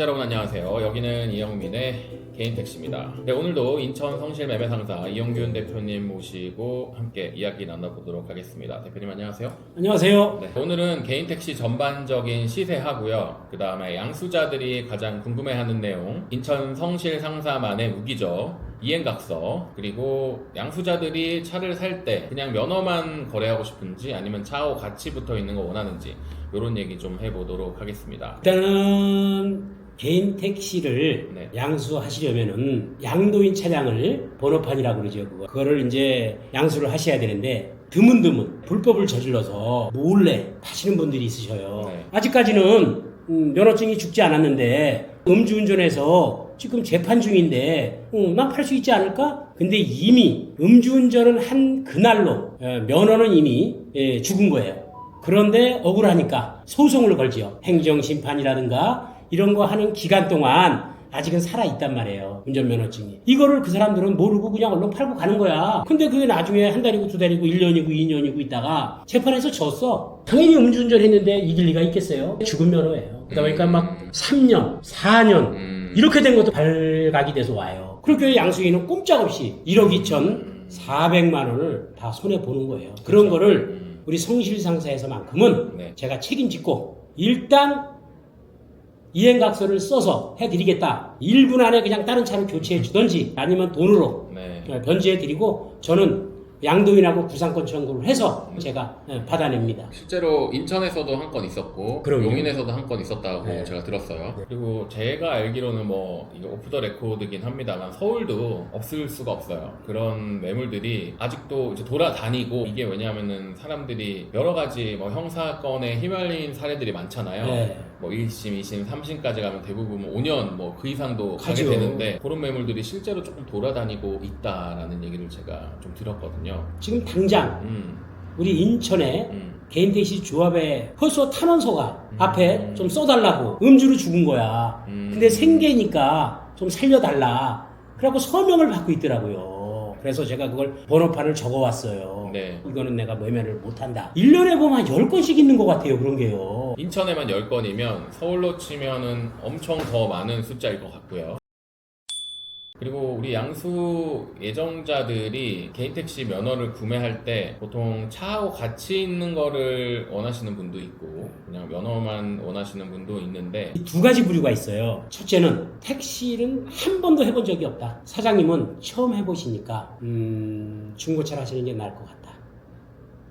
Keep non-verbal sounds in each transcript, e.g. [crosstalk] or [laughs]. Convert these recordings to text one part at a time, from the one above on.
청취자 여러분 안녕하세요. 여기는 이영민의 개인 택시입니다. 네, 오늘도 인천 성실 매매 상사 이영균 대표님 모시고 함께 이야기 나눠보도록 하겠습니다. 대표님 안녕하세요. 안녕하세요. 네, 오늘은 개인 택시 전반적인 시세하고요. 그 다음에 양수자들이 가장 궁금해하는 내용, 인천 성실 상사만의 무기죠. 이행각서 그리고 양수자들이 차를 살 때 그냥 면허만 거래하고 싶은지 아니면 차하고 같이 붙어 있는 거 원하는지 이런 얘기 좀 해보도록 하겠습니다. 일단은 개인 택시를 네. 양수하시려면은 양도인 차량을 번호판이라고 그러죠. 그거. 그거를 이제 양수를 하셔야 되는데 드문드문 불법을 저질러서 몰래 파시는 분들이 있으셔요. 네. 아직까지는 음, 면허증이 죽지 않았는데 음주운전해서 지금 재판 중인데 어, 난팔 수 있지 않을까? 근데 이미 음주운전을 한 그날로 에, 면허는 이미 예, 죽은 거예요. 그런데 억울하니까 소송을 걸지요. 행정심판이라든가 이런 거 하는 기간 동안 아직은 살아있단 말이에요. 운전면허증이. 이거를 그 사람들은 모르고 그냥 얼른 팔고 가는 거야. 근데 그게 나중에 한 달이고 두 달이고 1년이고 2년이고 있다가 재판에서 졌어. 당연히 음주운전 했는데 이길 리가 있겠어요? 죽은 면허예요. 그러다 보니까 막 3년, 4년 음, 이렇게 된 것도 발각이 돼서 와요. 그렇게 양수인은 꼼짝없이 1억 2천 4백만 원을 다 손해 보는 거예요. 그런 거를 음, 우리 성실상사에서만큼은 네. 제가 책임짓고 일단 이행각서를 써서 해드리겠다. 1분 안에 그냥 다른 차로 교체해 주던지 아니면 돈으로 네. 변제해 드리고 저는 양도인하고 구상권 청구를 해서 제가 예, 받아냅니다. 실제로 인천에서도 한 건 있었고 그럼요. 용인에서도 한 건 있었다고 네. 제가 들었어요. 네. 그리고 제가 알기로는 뭐 이거 오프 더 레코드긴 합니다만 서울도 없을 수가 없어요. 그런 매물들이 아직도 이제 돌아다니고 이게 왜냐하면은 사람들이 여러 가지 뭐 형사건에 휘말린 사례들이 많잖아요. 네. 뭐 1심, 2심, 3심까지 가면 대부분 5년 뭐 그 이상도 가게 가죠. 되는데 그런 매물들이 실제로 조금 돌아다니고 있다라는 얘기를 제가 좀 들었거든요. 지금 당장 음, 우리 인천에 음. 개인 택시 조합에 벌써 탄원서가 음. 앞에 좀 써달라고 음주로 죽은 거야. 음. 근데 생계니까 좀 살려달라. 그래갖고 서명을 받고 있더라고요. 그래서 제가 그걸 번호판을 적어왔어요. 네. 이거는 내가 매매를 못한다. 1년에 보면 한 10건씩 있는 것 같아요. 그런 게요. 인천에만 10건이면 서울로 치면은 엄청 더 많은 숫자일 것 같고요. 그리고 우리 양수 예정자들이 개인 택시 면허를 구매할 때 보통 차하고 같이 있는 거를 원하시는 분도 있고 그냥 면허만 원하시는 분도 있는데 이 두 가지 부류가 있어요. 첫째는 택시는 한 번도 해본 적이 없다. 사장님은 처음 해보시니까 음, 중고차를 하시는 게 나을 것 같다.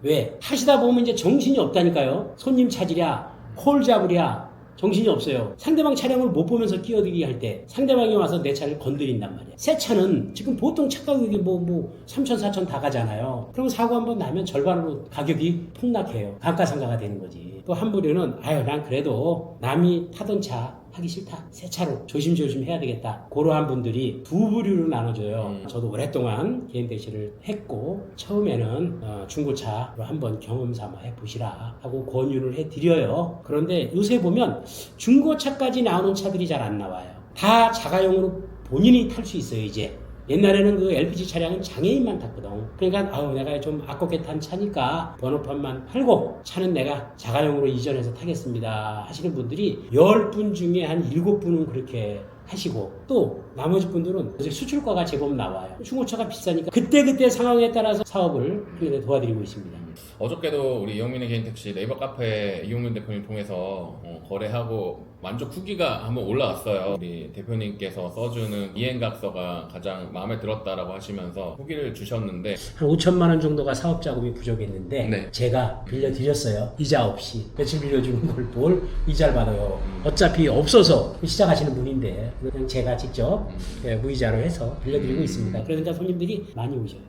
왜? 하시다 보면 이제 정신이 없다니까요. 손님 찾으랴, 콜 잡으랴, 정신이 없어요. 상대방 차량을 못 보면서 끼어들기 할 때 상대방이 와서 내 차를 건드린단 말이야. 새 차는 지금 보통 차 가격이 뭐, 뭐, 3천, 4천 다 가잖아요. 그럼 사고 한 번 나면 절반으로 가격이 폭락해요. 감가상가가 되는 거지. 또 한 부류는, 아유, 난 그래도 남이 타던 차 하기 싫다. 새 차로 조심조심 해야 되겠다. 그러한 분들이 두 부류로 나눠져요. 음. 저도 오랫동안 개인 택시를 했고 처음에는 어, 중고차로 한번 경험 삼아 해보시라 하고 권유를 해드려요. 그런데 요새 보면 중고차까지 나오는 차들이 잘 안 나와요. 다 자가용으로 본인이 탈 수 있어요 이제. 옛날에는 그 LPG 차량은 장애인만 탔거든. 그러니까 아우 내가 좀 아깝게 탄 차니까 번호판만 팔고 차는 내가 자가용으로 이전해서 타겠습니다 하시는 분들이 10분 중에 한 7분은 그렇게 하시고 또 나머지 분들은 이제 수출과가 제법 나와요. 중고차가 비싸니까 그때그때 상황에 따라서 사업을 도와드리고 있습니다. 어저께도 우리 이영민의 개인 택시 네이버 카페 이용민 대표님 통해서 어, 거래하고 만족 후기가 한번 올라왔어요. 우리 대표님께서 써주는 이행각서가 가장 마음에 들었다라고 하시면서 후기를 주셨는데 한 5천만 원 정도가 사업 자금이 부족했는데 네. 제가 빌려드렸어요. 이자 없이 며칠 빌려주는 걸뭘 이자를 받아요. 음. 어차피 없어서 시작하시는 분인데 그냥 제가 직접 음. 예, 무이자로 해서 빌려드리고 음. 있습니다. 그러니까 손님들이 많이 오셔요.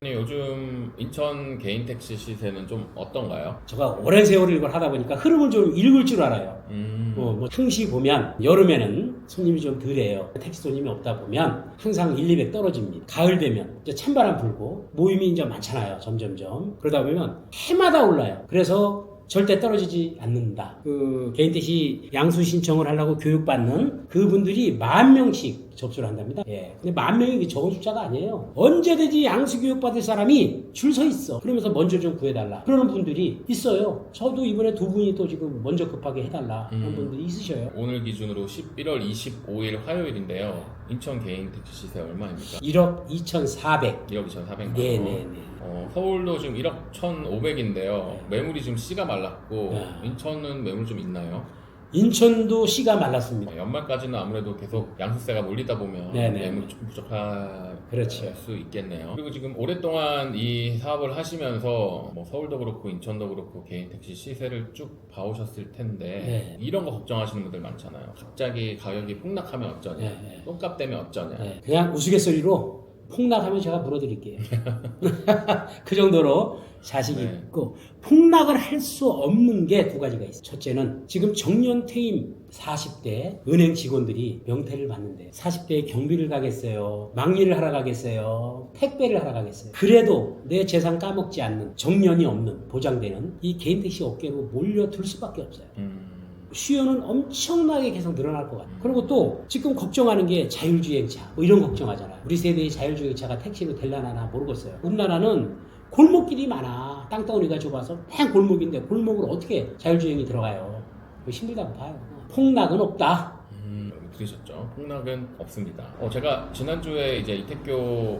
아니, 요즘 인천 개인 택시 시세는 좀 어떤가요? 제가 오랜 세월을 이걸 하다 보니까 흐름을 좀 읽을 줄 알아요. 음, 어, 뭐 항시 보면 여름에는 손님이 좀 덜해요. 택시 손님이 없다 보면 항상 1, 200 떨어집니다. 가을 되면 이제 찬바람 불고 모임이 이제 많잖아요. 점점점. 그러다 보면 해마다 올라요. 그래서 절대 떨어지지 않는다. 그 개인 택시 양수 신청을 하려고 교육받는 그분들이 만 명씩 접수를 한답니다. 예. 근데 만 명이 적은 숫자가 아니에요. 언제든지 양수 교육 받을 사람이 줄 서 있어. 그러면서 먼저 좀 구해달라. 그러는 분들이 있어요. 저도 이번에 두 분이 또 지금 먼저 급하게 해달라 하는 음. 분들이 있으셔요. 오늘 기준으로 11월 25일 화요일인데요. 인천 개인 택시 시세 얼마입니까? 1억 2,400. 1억 2,400만 원. 네네네. 어, 서울도 지금 1억 1,500인데요. 매물이 지금 씨가 말랐고 네. 인천은 매물 좀 있나요? 인천도 씨가 말랐습니다. 어, 연말까지는 아무래도 계속 양수세가 몰리다 보면 네네. 매물이 좀 부족할 그렇죠. 수 있겠네요. 그리고 지금 오랫동안 이 사업을 하시면서 뭐 서울도 그렇고 인천도 그렇고 개인 택시 시세를 쭉 봐오셨을 텐데 네. 이런 거 걱정하시는 분들 많잖아요. 갑자기 가격이 폭락하면 어쩌냐, 네, 네. 똥값 때문에 어쩌냐. 네, 그냥 우스갯소리로 폭락하면 제가 물어드릴게요. [laughs] 그 정도로 자식이 네. 있고 폭락을 할 수 없는 게 두 가지가 있어요. 첫째는 지금 정년 퇴임 40대 은행 직원들이 명퇴를 받는데 40대에 경비를 가겠어요. 망리를 하러 가겠어요. 택배를 하러 가겠어요. 그래도 내 재산 까먹지 않는 정년이 없는 보장되는 이 개인 택시 업계로 몰려들 수밖에 없어요. 음, 수요는 엄청나게 계속 늘어날 것 같아요. 그리고 또 지금 걱정하는 게 자율주행차 뭐 이런 걱정하잖아요. 우리 세대의 자율주행차가 택시로 될라나 모르겠어요. 우리나라는 골목길이 많아. 땅덩어리가 좁아서 맨 골목인데 골목으로 어떻게 자율주행이 들어가요? 힘들다고 봐요. 폭락은 없다. 음, 들으셨죠? 폭락은 없습니다. 어, 제가 지난주에 이제 이태교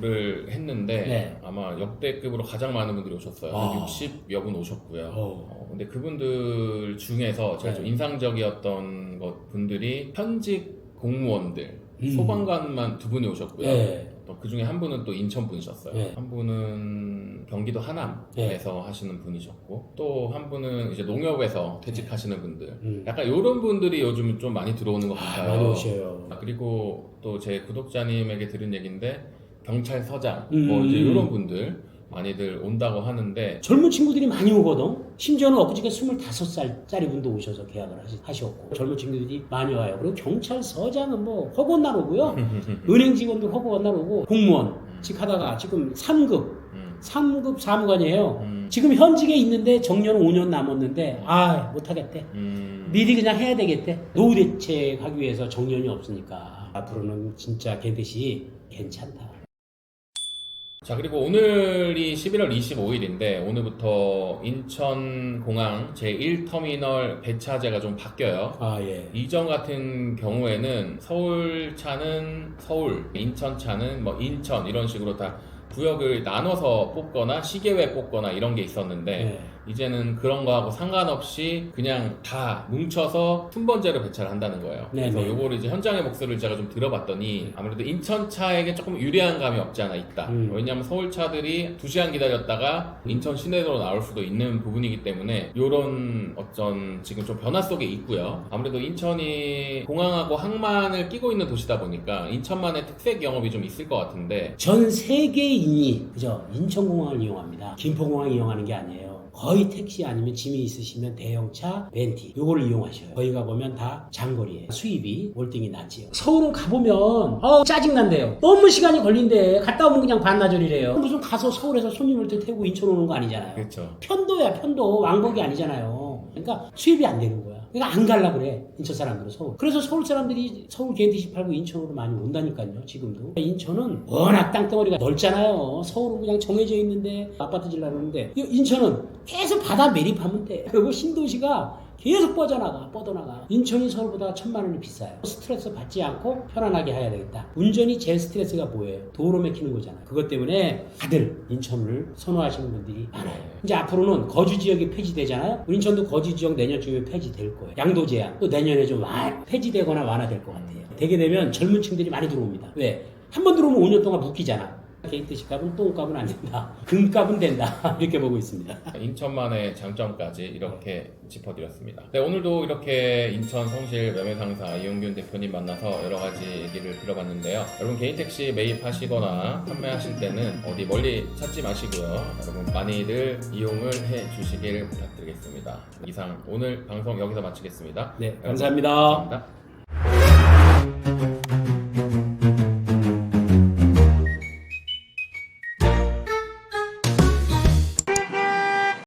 를 했는데 네. 아마 역대급으로 가장 많은 분들이 오셨어요. 와. 한 60여 분 오셨고요. 어. 어, 근데 그분들 중에서 제가 네. 좀 인상적이었던 것 분들이 현직 공무원들, 음. 소방관만 두 분이 오셨고요. 네. 또그 중에 한 분은 또 인천 분이셨어요. 네. 한 분은 경기도 하남에서 하시는 분이셨고 또 한 분은 이제 농협에서 퇴직하시는 분들. 음. 약간 이런 분들이 요즘 좀 많이 들어오는 것 아, 같아요. 많이 오셔요. 아, 그리고 또 제 구독자님에게 들은 얘기인데 경찰서장 음. 뭐 이제 이런 분들 많이들 온다고 하는데 젊은 친구들이 많이 오거든. 심지어는 엊그저께 25살짜리 분도 오셔서 계약을 하시, 하셨고 젊은 친구들이 많이 와요. 그리고 경찰서장은 뭐 허구한 날 오고요. [laughs] 은행 직원도 허구한 날 오고 공무원 직 하다가 지금 3급 음, 3급 사무관이에요. 음, 지금 현직에 있는데 정년 5년 남았는데 아 못하겠대. 음, 미리 그냥 해야 되겠대. 노후 대책하기 위해서 정년이 없으니까 앞으로는 진짜 개듯이 괜찮다. 자 그리고 오늘이 11월 25일인데 오늘부터 인천공항 제1터미널 배차제가 좀 바뀌어요. 아 예. 이전 같은 경우에는 서울 차는 서울, 인천 차는 뭐 인천 이런 식으로 다 구역을 나눠서 뽑거나 시계외 뽑거나 이런 게 있었는데 네. 이제는 그런 거하고 상관없이 그냥 다 뭉쳐서 순번제로 배차를 한다는 거예요. 네, 그래서 네. 요거를 이제 현장의 목소리를 제가 좀 들어봤더니 아무래도 인천 차에게 조금 유리한 감이 없지 않아 있다. 음. 왜냐하면 서울 차들이 2시간 기다렸다가 인천 시내로 나올 수도 있는 부분이기 때문에 요런 어떤 지금 좀 변화 속에 있고요. 아무래도 인천이 공항하고 항만을 끼고 있는 도시다 보니까 인천만의 특색 영업이 좀 있을 것 같은데 전 세계인이 그죠 인천공항을 이용합니다. 김포공항 이용하는 게 아니에요. 거의 택시 아니면 짐이 있으시면 대형차, 벤티 요거를 이용하셔요. 거기 가보면 다 장거리에 수입이 월등히 낮지요. 서울은 가보면 어 짜증난대요. 너무 시간이 걸린대. 갔다 오면 그냥 반나절이래요. 무슨 가서 서울에서 손님을 또 태우고 인천 오는 거 아니잖아요. 그렇죠. 편도야 편도 왕복이 아니잖아요. 그러니까 수입이 안 되는 거야. 그러니까 안 갈라 그래 인천 사람들은 서울. 그래서 서울 사람들이 서울 개인택시 팔고 인천으로 많이 온다니까요. 지금도 인천은 워낙 땅덩어리가 넓잖아요. 서울은 그냥 정해져 있는데 아파트 질라 그러는데 이 인천은 계속 바다 매립하면 돼. 그리고 신도시가 계속 뻗어나가, 뻗어나가. 인천이 서울보다 천만 원이 비싸요. 스트레스 받지 않고 편안하게 해야 되겠다. 운전이 제일 스트레스가 뭐예요? 도로 막히는 거잖아요. 그것 때문에 다들 인천을 선호하시는 분들이 많아요. 이제 앞으로는 거주 지역이 폐지되잖아요. 인천도 거주 지역 내년쯤에 폐지될 거예요. 양도 제한 또 내년에 좀 완- 폐지되거나 완화될 것 같아요. 되게 되면 젊은 층들이 많이 들어옵니다. 왜? 한 번 들어오면 5년 동안 묶이잖아. 개인 택시 값은 똥값은 안 된다. [laughs] 금값은 된다. [laughs] 이렇게 보고 있습니다. 인천만의 장점까지 이렇게 짚어드렸습니다. 네, 오늘도 이렇게 인천 성실 매매상사 이용균 대표님 만나서 여러 가지 얘기를 들어봤는데요. 여러분 개인 택시 매입하시거나 판매하실 때는 어디 멀리 찾지 마시고요. 여러분 많이들 이용을 해 주시길 부탁드리겠습니다. 이상 오늘 방송 여기서 마치겠습니다. 네, 감사합니다. 감사합니다.